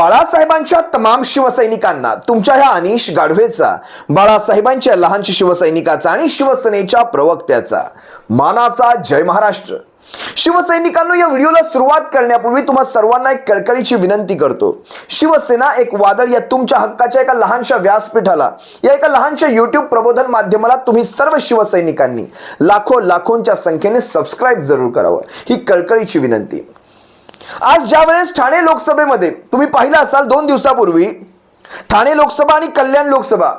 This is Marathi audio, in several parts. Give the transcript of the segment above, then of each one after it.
बाळासाहेबांच्या तमाम शिवसैनिकांना तुमच्या ह्या अनिश गाढवेचा बाळासाहेबांच्या लहानशी शिवसैनिकाचा आणि शिवसेनेच्या प्रवक्त्याचा. मानाचा जय महाराष्ट्र. शिवसैनिकांनो या व्हिडिओला सुरुवात करण्यापूर्वी तुम्हा सर्वांना एक कळकळीची विनंती करतो. शिवसेना एक वादळ या तुमच्या हक्काच्या एका लहानशा व्यासपीठाला या एका लहानशा युट्यूब प्रबोधन माध्यमाला तुम्ही सर्व शिवसैनिकांनी लाखो लाखोंच्या संख्येने सबस्क्राईब जरूर करावं. ही कळकळीची विनंती. आज ज्या वेळेस ठाणे लोकसभेमध्ये तुम्ही पाहिलं असाल दोन दिवसापूर्वी ठाणे लोकसभा आणि कल्याण लोकसभा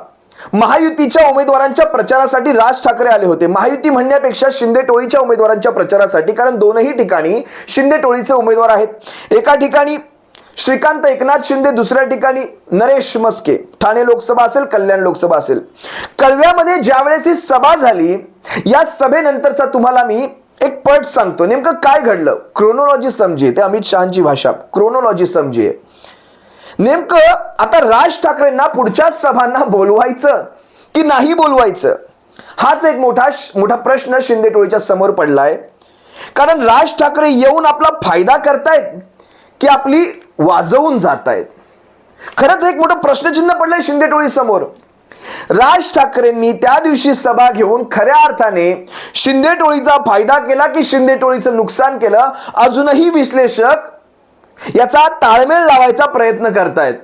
महायुतीच्या उमेदवारांच्या प्रचारासाठी राज ठाकरे आले होते. महायुती म्हणण्यापेक्षा शिंदे टोळीच्या उमेदवारांच्या प्रचारासाठी कारण दोनही ठिकाणी शिंदे टोळीचे उमेदवार आहेत. एका ठिकाणी श्रीकांत एकनाथ शिंदे दुसऱ्या ठिकाणी नरेश मस्के. ठाणे लोकसभा असेल कल्याण लोकसभा असेल. कळव्यामध्ये ज्यावेळेस ही सभा झाली या सभेनंतरचा तुम्हाला मी एक पट सांगतो. नेमकं काय घडलं? क्रोनोलॉजी समजे ते अमित शहाची भाषा. क्रोनोलॉजी समजे नेमकं आता राज ठाकरेंना पुढच्या सभांना बोलवायचं की नाही बोलवायचं? हाच एक मोठा मोठा प्रश्न शिंदे टोळीच्या समोर पडलाय. कारण राज ठाकरे येऊन आपला फायदा करतायत की आपली वाजवून जात आहेत खरंच एक मोठं प्रश्नचिन्ह पडलंय शिंदे टोळी समोर राज ठाकरेंनी त्या दिवशी सभा घेऊन खऱ्या अर्थाने शिंदे टोळीचा फायदा केला की शिंदे टोळीचं नुकसान केलं? अजूनही विश्लेषक याचा ताळमेळ लावायचा प्रयत्न करतायत.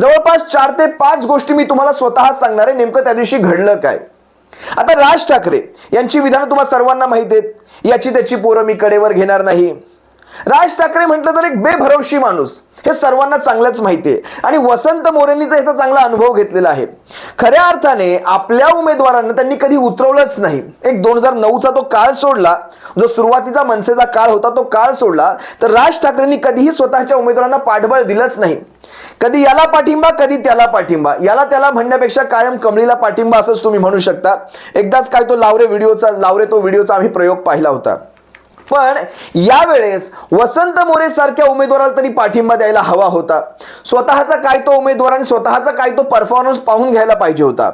जवळपास चार ते पाच गोष्टी मी तुम्हाला स्वतः सांगणार आहे. नेमकं त्या दिवशी घडलं काय? आता राज ठाकरे यांची विधानं तुम्हाला सर्वांना माहिती आहेत. याची त्याची पोरं मी कडेवर घेणार नाही. राज ठाकरे म्हटलं तर एक बेभरवशी माणूस. हे सर्वांना चांगलंच माहिती आहे. आणि वसंत मोरेंनी तर याचा चांगला अनुभव घेतलेला आहे. खऱ्या अर्थाने आपल्या उमेदवारांना त्यांनी कधी उतरवलंच नाही. एक दोन हजार नऊचा तो काळ सोडला. जो सुरुवातीचा मनसेचा काळ होता तो काळ सोडला. तर राज ठाकरेंनी कधीही स्वतःच्या उमेदवारांना पाठबळ दिलंच नाही. कधी याला पाठिंबा कधी त्याला पाठिंबा. याला त्याला म्हणण्यापेक्षा कायम कमळीला पाठिंबा असंच तुम्ही म्हणू शकता. एकदाच काय तो लावरे व्हिडिओचा लावरे तो व्हिडिओचा आम्ही प्रयोग पाहिला होता. पण यावेळेस वसंत मोरे सारख्या उमेदवाराला तरी पाठिंबा द्यायला हवा होता. स्वतःचा काय तो उमेदवार आणि स्वतःचा काय तो परफॉर्मन्स पाहून घ्यायला पाहिजे होता.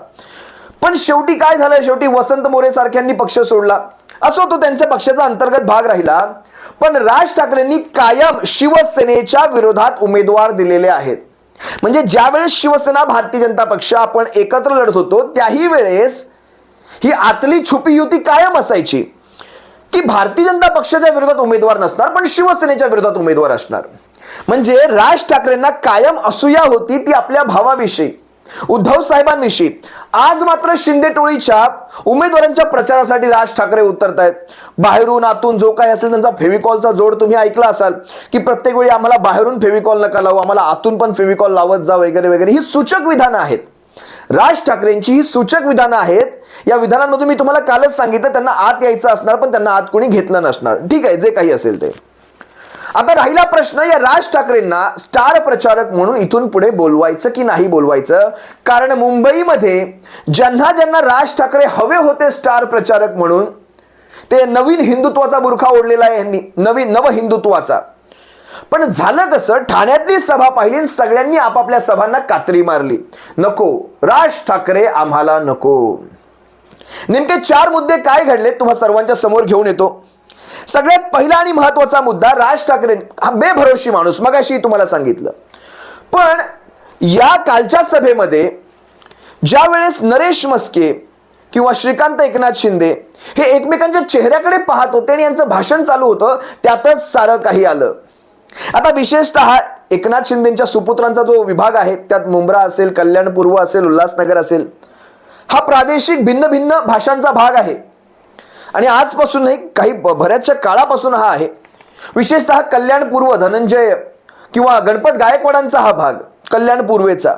पण शेवटी काय झालं? शेवटी वसंत मोरे सारख्यांनी पक्ष सोडला. असो तो त्यांच्या पक्षाचा अंतर्गत भाग राहिला. पण राज ठाकरेंनी कायम शिवसेनेच्या विरोधात उमेदवार दिलेले आहेत. म्हणजे ज्यावेळेस शिवसेना भारतीय जनता पक्ष आपण एकत्र लढत होतो त्याही वेळेस ही आतली छुपी युती कायम असायची. की भारतीय जनता पक्षाच्या विरोधात उमेदवार नसणार पण शिवसेनेच्या विरोधात उमेदवार असणार. म्हणजे राज ठाकरेंना कायम असूया होती ती आपल्या भावाविषयी उद्धव साहेबांविषयी. आज मात्र शिंदे टोळीच्या उमेदवारांच्या प्रचारासाठी राज ठाकरे उतरत आहेत बाहेरून आतून जो काही असेल त्यांचा फेविकॉलचा जोड तुम्ही ऐकला असाल की प्रत्येक वेळी आम्हाला बाहेरून फेविकॉल नका लावू आम्हाला आतून पण फेविकॉल लावत जा वगैरे वगैरे ही सूचक विधानं आहेत. राज ठाकरेंची ही सूचक विधानं आहेत. या विधानांमधून मी तुम्हाला कालच सांगितलं त्यांना आत यायचं असणार पण त्यांना आत कोणी घेतलं नसणार. ठीक आहे जे काही असेल ते. आता राहिला प्रश्न या राज ठाकरेंना स्टार प्रचारक म्हणून इथून पुढे बोलवायचं की नाही बोलवायचं? कारण मुंबईमध्ये ज्यांना ज्यांना राज ठाकरे हवे होते स्टार प्रचारक म्हणून ते नवीन हिंदुत्वाचा बुरखा ओढलेला आहे यांनी नवीन नव हिंदुत्वाचा. पण झालं कसं? ठाण्यातली सभा पाहिली सगळ्यांनी आपापल्या सभांना कात्री मारली. नको. राज ठाकरे आम्हाला नको. नेमके चार मुद्दे काय घडले तुम्हा सर्वांच्या समोर घेऊन येतो. सगळ्यात पहिला आणि महत्त्वाचा मुद्दा राज ठाकरे हा बेभरोशी माणूस. मगाशी तुम्हाला सांगितलं. पण या कालच्या सभेमध्ये ज्या वेळेस नरेश मस्के किंवा श्रीकांत एकनाथ शिंदे हे एकमेकांच्या चेहऱ्याकडे पाहत होते आणि यांचं भाषण चालू होतं त्यातच सारं काही आलं. आता विशेषतः एकनाथ शिंदेच्या सुपुत्रांचा जो विभाग आहे त्यात मुंब्रा असेल कल्याण पूर्व असेल उल्हासनगर असेल हा प्रादेशिक भिन्न भिन्न भाषांचा भाग आहे. आणि आजपासून नाही काही बऱ्याचशा काळापासून हा आहे. विशेषतः कल्याण पूर्व धनंजय किंवा गणपत गायकवाडांचा हा भाग कल्याण पूर्वेचा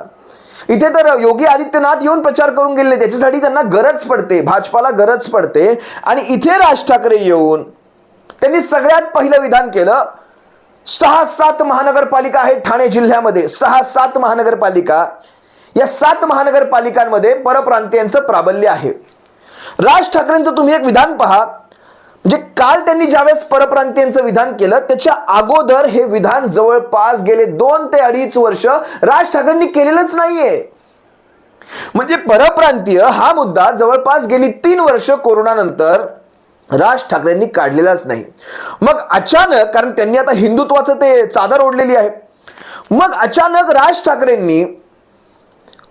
इथे तर योगी आदित्यनाथ येऊन प्रचार करून गेले त्याच्यासाठी त्यांना गरज पडते भाजपाला गरज पडते. आणि इथे राज ठाकरे येऊन त्यांनी सगळ्यात पहिलं विधान केलं सहा सात महानगरपालिका आहेत ठाणे जिल्ह्यामध्ये. सहा सात महानगरपालिका. या सात महानगरपालिकांमध्ये परप्रांतीयांचं प्राबल्य आहे. राज ठाकरेंचं तुम्ही एक विधान पहा. म्हणजे काल त्यांनी ज्यावेळेस परप्रांतीयांचं विधान केलं त्याच्या अगोदर हे विधान जवळपास गेले दोन ते अडीच वर्ष राज ठाकरेंनी केलेलंच नाहीये. म्हणजे परप्रांतीय हा मुद्दा जवळपास गेली तीन वर्ष कोरोनानंतर राज ठाकरेंनी काढलेलाच नाही. मग अचानक कारण त्यांनी आता हिंदुत्वाचं ते चादर ओढलेली आहे. मग अचानक राज ठाकरेंनी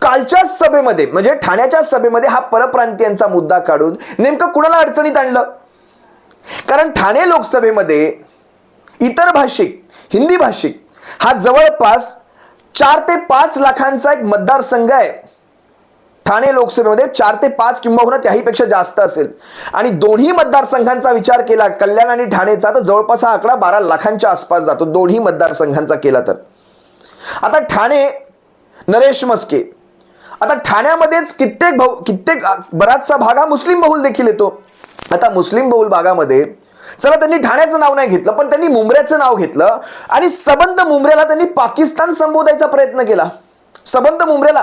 कालच्याच सभेमध्ये म्हणजे ठाण्याच्या सभेमध्ये हा परप्रांतीयांचा मुद्दा काढून नेमकं कुणाला अडचणीत आणलं? कारण ठाणे लोकसभेमध्ये इतर भाषिक हिंदी भाषिक हा जवळपास चार ते पाच लाखांचा एक मतदारसंघ आहे. ठाणे लोकसभेमध्ये चार ते पाच किंवा त्याहीपेक्षा जास्त असेल. आणि दोन्ही मतदारसंघांचा विचार केला कल्याण आणि ठाणेचा तर जवळपास हा आकडा बारा लाखांच्या आसपास जातो दोन्ही मतदारसंघांचा केला तर. आता ठाणे नरेश मस्के. आता ठाण्यामध्येच कित्येक भाऊ कित्येक बराचसा भाग हा मुस्लिम बहुल देखील येतो. आता मुस्लिम बहुल भागामध्ये चला त्यांनी ठाण्याचं नाव नाही घेतलं पण त्यांनी मुंबऱ्याचं नाव घेतलं आणि सबंध मुंबऱ्याला त्यांनी पाकिस्तान संबोधायचा प्रयत्न केला. सबंध मुंबऱ्याला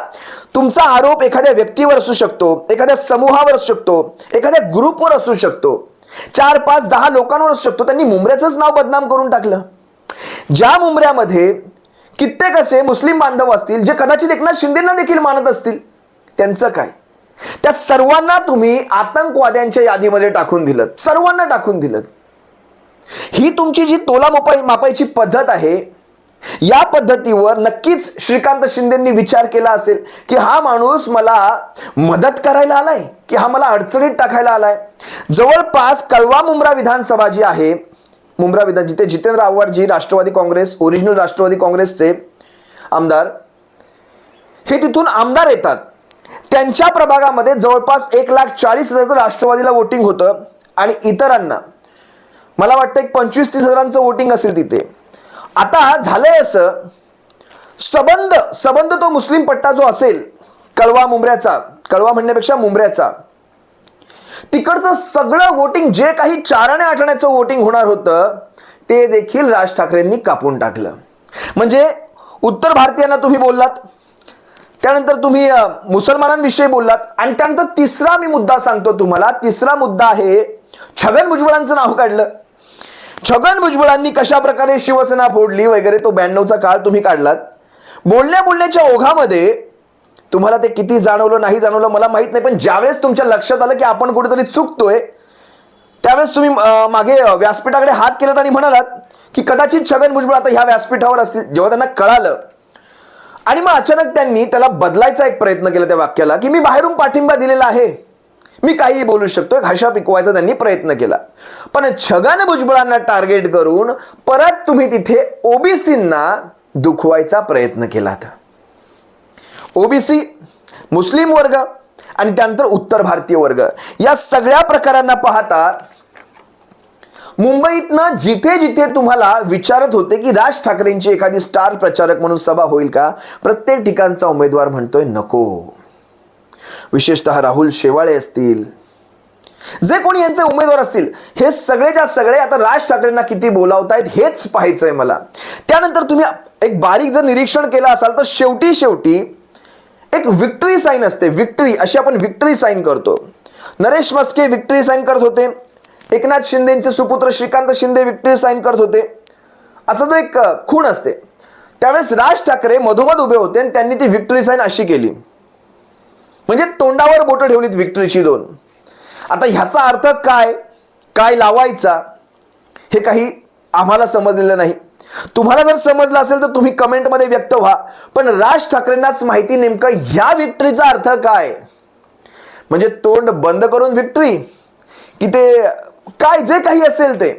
तुमचा आरोप एखाद्या व्यक्तीवर असू शकतो एखाद्या समूहावर असू शकतो एखाद्या ग्रुपवर असू शकतो. चार पाच दहा लोकांवर असू शकतो. त्यांनी मुंबऱ्याचंच नाव बदनाम करून टाकलं. ज्या मुंबऱ्यामध्ये कित्येक असे मुस्लिम बांधव असतील जे कदाचित एकनाथ शिंदेना देखील मानत असतील त्यांचं काय? त्या सर्वांना तुम्ही आतंकवाद्यांच्या यादीमध्ये टाकून दिलं सर्वांना टाकून दिलं ही तुमची जी तोला मापायची पद्धत आहे या पद्धतीवर नक्कीच श्रीकांत शिंदेंनी विचार केला असेल की हा माणूस मला मदत करायला आलाय की हा मला अडचणीत टाकायला आलाय? जवळपास कळवा मुंब्रा विधानसभा जी आहे मुंब्रा विधान जिथे जितेंद्र आव्हाड जी राष्ट्रवादी काँग्रेस ओरिजिनल राष्ट्रवादी काँग्रेसचे आमदार हे तिथून आमदार येतात. त्यांच्या प्रभागामध्ये जवळपास एक लाख चाळीस हजारचं राष्ट्रवादीला वोटिंग होतं आणि इतरांना मला वाटतं एक पंचवीस तीस हजारांचं वोटिंग असेल तिथे. आता झालंय असं. सबंध सबंध तो मुस्लिम पट्टा जो असेल कळवा मुंबऱ्याचा कळवा म्हणण्यापेक्षा मुंबऱ्याचा तिकडचं सगळं वोटिंग जे काही चाराने आठवण्याचं वोटिंग होणार होतं ते देखील राज ठाकरेंनी कापून टाकलं. म्हणजे उत्तर भारतीयांना तुम्ही बोललात त्यानंतर तुम्ही मुसलमानांविषयी बोललात आणि त्यानंतर तिसरा मी मुद्दा सांगतो तुम्हाला तिसरा मुद्दा आहे छगन भुजबळांचं नाव काढलं. छगन भुजबळांनी कशा प्रकारे शिवसेना फोडली वगैरे तो ब्याण्णवचा काळ तुम्ही काढलात. बोलण्या बोलण्याच्या ओघामध्ये तुम्हाला ते किती जाणवलं नाही जाणवलं मला माहीत नाही पण ज्यावेळेस तुमच्या लक्षात आलं की आपण कुठेतरी चुकतोय त्यावेळेस तुम्ही मागे व्यासपीठाकडे हात केलात आणि म्हणालात की कदाचित छगन भुजबळ आता ह्या व्यासपीठावर असतील जेव्हा त्यांना कळालं. आणि मग अचानक त्यांनी त्याला बदलायचा एक प्रयत्न केला त्या वाक्याला की मी बाहेरून पाठिंबा दिलेला आहे. मी काहीही बोलू शकतो एक हशा पिकवायचा त्यांनी प्रयत्न केला. पण छगन भुजबळांना टार्गेट करून परत तुम्ही तिथे ओबीसींना दुखवायचा प्रयत्न केलात. ओबीसी मुस्लिम वर्ग आणि त्यानंतर उत्तर भारतीय वर्ग या सगळ्या प्रकारांना पाहता मुंबईतनं जिथे जिथे तुम्हाला विचारत होते की राज ठाकरेंची एखादी स्टार प्रचारक म्हणून सभा होईल का प्रत्येक ठिकाणचा उमेदवार म्हणतोय नको. विशेषतः राहुल शेवाळे असतील जे कोणी यांचे उमेदवार असतील हे सगळेच्या सगळे आता राज ठाकरेंना किती बोलावतायत हेच पाहायचंय मला. त्यानंतर तुम्ही एक बारीक जर निरीक्षण केलं असाल तर शेवटी शेवटी एक विक्टरी साईन असते. विक्टरी अशी आपण विक्टरी साईन करतो. नरेश मस्के विक्टरी साईन करत होते. एकनाथ शिंदेचे सुपुत्र श्रीकांत शिंदे विक्टरी साईन करत होते. असं तो एक खूण असते. त्यावेळेस राज ठाकरे मधोमध उभे होते आणि त्यांनी ती विक्टरी साईन अशी केली. म्हणजे तोंडावर बोटं ठेवलीत विक्टरीची दोन. आता ह्याचा अर्थ काय? काय लावायचा? हे काही आम्हाला समजलेलं नाही. तुम्हाला जर समजलं असेल तर तुम्ही कमेंटमध्ये व्यक्त व्हा. पण राज ठाकरेंनाच माहिती नेमकं ह्या विक्टरीचा अर्थ काय? म्हणजे तोंड बंद करून विक्टरी? की ते काय जे काही असेल ते?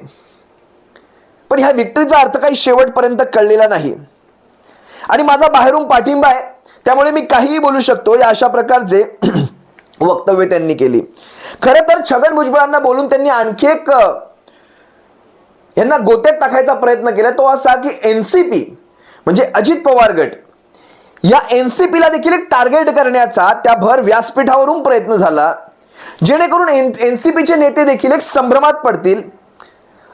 पण ह्या विक्टरीचा अर्थ काही शेवटपर्यंत कळलेला नाही. आणि माझा बाहेरून पाठिंबा आहे. त्यामुळे मी काहीही बोलू शकतो या अशा प्रकारचे वक्तव्य त्यांनी केली. खरं तर छगन भुजबळांना बोलून त्यांनी आणखी एक यांना गोत्यात टाकायचा प्रयत्न केला. तो असा की एन सी पी म्हणजे अजित पवार गट या एन सी पीला देखील एक टार्गेट करण्याचा त्या भर व्यासपीठावरून प्रयत्न झाला. जेणेकरून एन एन सी पीचे नेते देखील एक संभ्रमात पडतील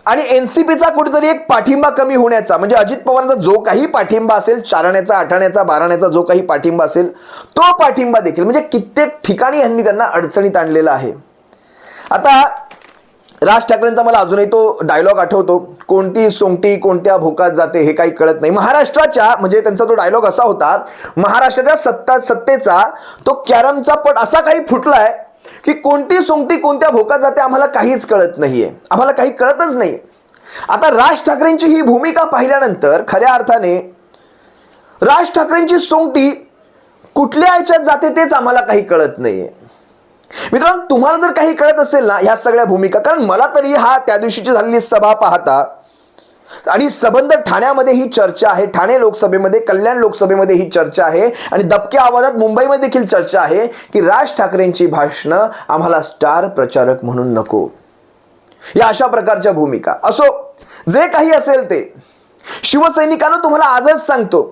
आणि एन सी पीचा कुठेतरी एक पाठिंबा कमी होण्याचा म्हणजे अजित पवारांचा जो काही पाठिंबा असेल चारण्याचा आठण्याचा बाराण्याचा जो काही पाठिंबा असेल तो पाठिंबा देखील म्हणजे कित्येक ठिकाणी यांनी त्यांना अडचणीत आणलेला आहे. आता राज ठाकरेंचा मला अजूनही तो डायलॉग आठवतो. कोणती सोंगटी कोणत्या भोकात जाते हे काही कळत नाही. महाराष्ट्राच्या म्हणजे त्यांचा तो डायलॉग असा होता महाराष्ट्राच्या सत्ता सत्तेचा तो कॅरमचा पट असा काही फुटलाय की कोणती सोंगटी कोणत्या भोकात जाते आम्हाला काहीच कळत नाहीये. आम्हाला काही कळतच नाही. आता राज ठाकरेंची ही भूमिका पाहिल्यानंतर खऱ्या अर्थाने राज ठाकरेंची सोंगटी कुठल्या याच्यात जाते तेच आम्हाला काही कळत नाहीये. मित्रांनो तुम्हाला जर काही कळत असेल ना ह्या सगळ्या भूमिका कारण मला तरी हा त्या दिवशीची झालेली सभा पाहता आणि सबंध ठाण्यामध्ये ही चर्चा आहे ठाणे लोकसभेमध्ये कल्याण लोकसभेमध्ये ही चर्चा आहे आणि दबक्या आवाजात मुंबईमध्ये देखील चर्चा आहे की राज ठाकरेंची भाषणं आम्हाला स्टार प्रचारक म्हणून नको. या अशा प्रकारच्या भूमिका. असो जे काही असेल ते. शिवसैनिकांना तुम्हाला आजच सांगतो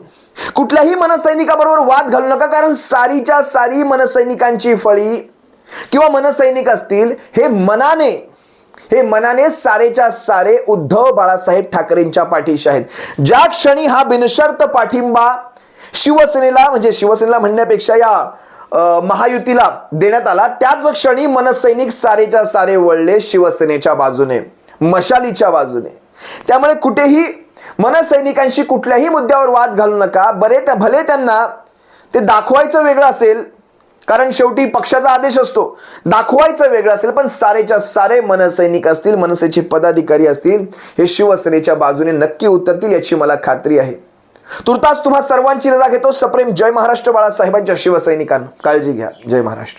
कुठल्याही मनसैनिकाबरोबर वाद घालू नका कारण सारीच्या सारी मनसैनिकांची फळी किंवा मनसैनिक असतील हे मनाने हे मनाने सारेच्या सारे उद्धव बाळासाहेब ठाकरेंच्या पाठीशी आहेत. ज्या क्षणी हा बिनशर्त पाठिंबा शिवसेनेला म्हणजे शिवसेनेला म्हणण्यापेक्षा या महायुतीला देण्यात आला त्याच क्षणी मनसैनिक सारेच्या सारे वळले शिवसेनेच्या बाजूने मशालीच्या बाजूने. त्यामुळे कुठेही मनसैनिकांशी कुठल्याही मुद्द्यावर वाद घालू नका. बरे त्या भले त्यांना ते दाखवायचं वेगळं असेल कारण शेवटी पक्षाचा आदेश असतो. दाखवायचं वेगळं असेल पण सारेच्या सारे मनसैनिक असतील मनसेचे पदाधिकारी असतील हे शिवसेनेच्या बाजूने नक्की उतरतील याची मला खात्री आहे. तुर्तास तुम्हा सर्वांची रजा घेतो. सप्रेम जय महाराष्ट्र बाळासाहेबांच्या शिवसैनिकांना. काळजी घ्या. जय महाराष्ट्र.